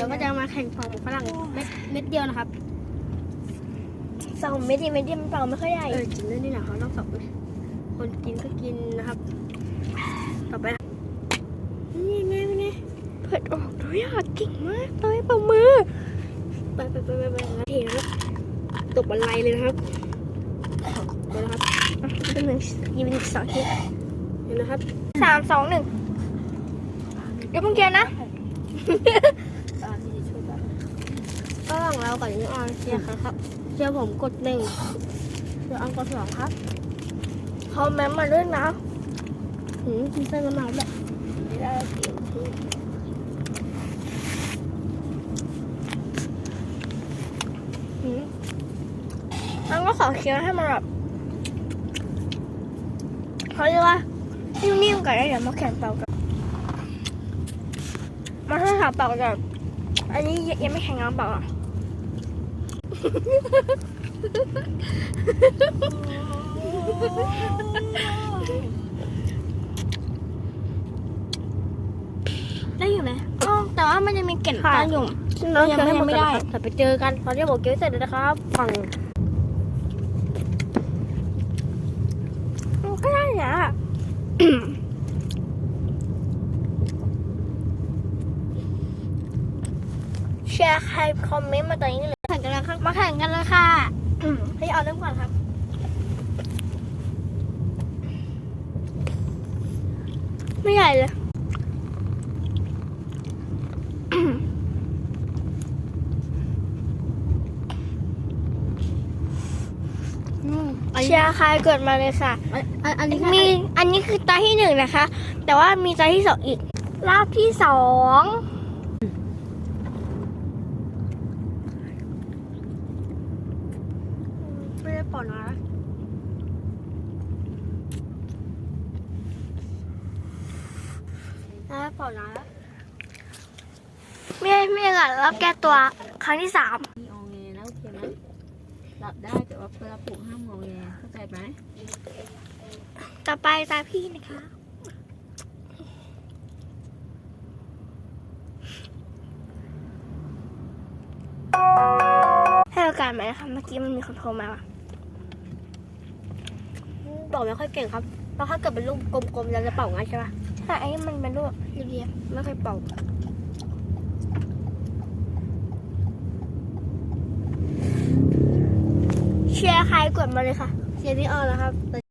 ดี๋ยวก็จะมาแข่งเป่าหมูฝรั่งเม็ดเม็ดเดียวนะครับสองเม็ดดีเม็ดเดียวมันเปล่าไม่ค่อยใหญ่เออกินเล่นนี่แหละเขาต้องสองคนกินก็กินนะครับ ต่อไปนะนี่ไงเป็นไงเปิดออกด้วยอะเก่งมากเลยเป่ามือไปไปไปไปไปแล้วเทนะครับตกบันไลเลยนะครับไปนะครับเป็นหนึ่งยิงเป็นสองทีเห็นนะครับสามสองหนึ่งเดี๋ยวเพิ่งเกียร์นะ ก็หลังเราก่อนนี้ออนเชียร์ครับเชียร์ผมกดหนึ่งเชียร์ออนกดสองครับคอมเมนต์มาด้วยนะหืมกินเส้นมะนาวแบบไม่ได้สิหืมมันก็ขอเคี้ยวให้มันแบบเขาเรียกว่านิ่มๆก่อนแล้วเดี๋ยวมาแข่งเป่ากันมาให้หาเป่ากันอันนี้ยังไม่แข่งงานเป่าอะ ได้อยู่ไหมอ๋อแต่ว่ามันจะมีเกล็ดค่ะตอนอยู่ น้องยังเคี้ยวให้หมดไม่ก่อนได้นะครับแต่ไปเจอกันตอนที่ผมเคี้ยวเสร็จแล้วนะครับฝั่งมันก็ได้นะแชร์ใครคอมเมนต์มาตอนนี้เลยแข่ งกันแล้วครับมาแข่งกันเลยค่ะให้เอาเริ่มก่อนครับไม่ใหญ่เลยอันเชีนี้ยร์ใครกดมาเลยค่ะอันอันนี้มีอันนี้คือตาที่หนึ่งนะคะ แต่ว่ามีตาที่สองอีกรอบที่สอง ไม่ได้ปอดนะไม่ได้ปอดนะไม่ไม่ก่อนรอบแก้ตัวครั้งที่สามมีงอแงแล้วโอเคไหมหลับได้แต่ว่าเวลาปลุกห้ามงอแงเข้าใจไหมต่อไปตาพี่นะคะให้โอกาสไหมนะคะเมื่อกี้มันมีคนโทรมา ว่ะบอกไม่ค่อยเก่งครับเพราะถ้าเกิดเป็นลูกกลมๆเราจะเป่าง่ายใช่ปะใช่ไอ้มันเป็นรูปเรียบไม่เคยเป่าๆเชียร์ใครกดมาเลยค่ะเชียร์ที่ออนแล้วครับ